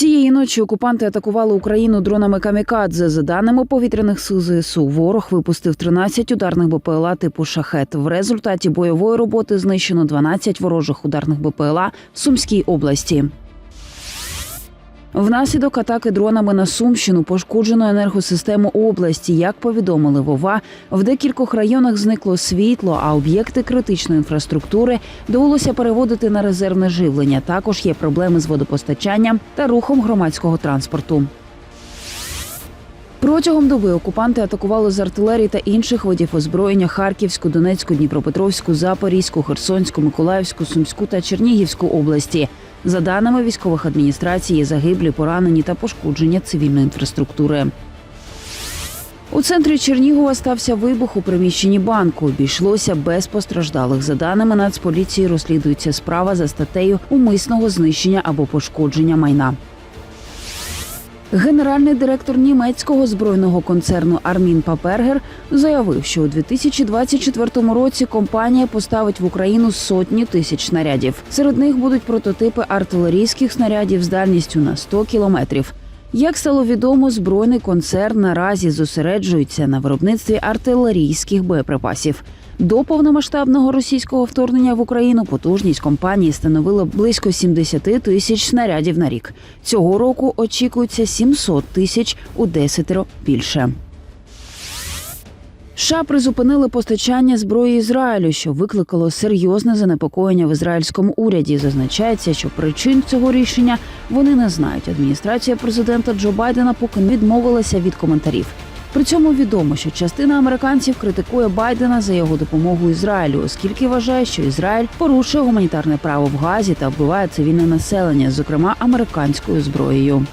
Цієї ночі окупанти атакували Україну дронами камікадзе. За даними повітряних сил ЗСУ, ворог випустив 13 ударних БПЛА типу шахет. В результаті бойової роботи знищено 12 ворожих ударних БПЛА в Сумській області. Внаслідок атаки дронами на Сумщину пошкоджено енергосистему області. Як повідомили Вова, в декількох районах зникло світло, а об'єкти критичної інфраструктури довелося переводити на резервне живлення. Також є проблеми з водопостачанням та рухом громадського транспорту. Протягом доби окупанти атакували з артилерії та інших видів озброєння Харківську, Донецьку, Дніпропетровську, Запорізьку, Херсонську, Миколаївську, Сумську та Чернігівську області. За даними військових адміністрацій, загиблі, поранені та пошкодження цивільної інфраструктури. У центрі Чернігова стався вибух у приміщенні банку. Обійшлося без постраждалих. За даними Нацполіції, розслідується справа за статтею умисного знищення або пошкодження майна. Генеральний директор німецького збройного концерну Армін Папергер заявив, що у 2024 році компанія поставить в Україну сотні тисяч снарядів. Серед них будуть прототипи артилерійських снарядів з дальністю на 100 кілометрів. Як стало відомо, збройний концерн наразі зосереджується на виробництві артилерійських боєприпасів. До повномасштабного російського вторгнення в Україну потужність компанії становила близько 70 тисяч снарядів на рік. Цього року очікується 700 тисяч у десятеро більше. США призупинили постачання зброї Ізраїлю, що викликало серйозне занепокоєння в ізраїльському уряді. Зазначається, що причин цього рішення вони не знають. Адміністрація президента Джо Байдена поки не відмовилася від коментарів. При цьому відомо, що частина американців критикує Байдена за його допомогу Ізраїлю, оскільки вважає, що Ізраїль порушує гуманітарне право в Газі та вбиває цивільне населення, зокрема американською зброєю.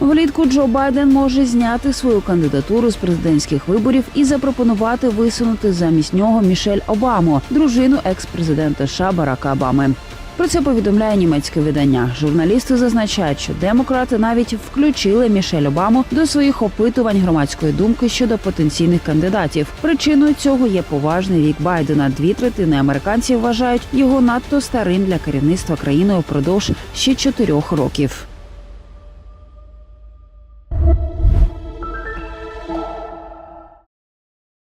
Влітку Джо Байден може зняти свою кандидатуру з президентських виборів і запропонувати висунути замість нього Мішель Обаму, дружину екс-президента США Барака Обами. Про це повідомляє німецьке видання. Журналісти зазначають, що демократи навіть включили Мішель Обаму до своїх опитувань громадської думки щодо потенційних кандидатів. Причиною цього є поважний вік Байдена. Дві третини американців вважають його надто старим для керівництва країною впродовж ще чотирьох років.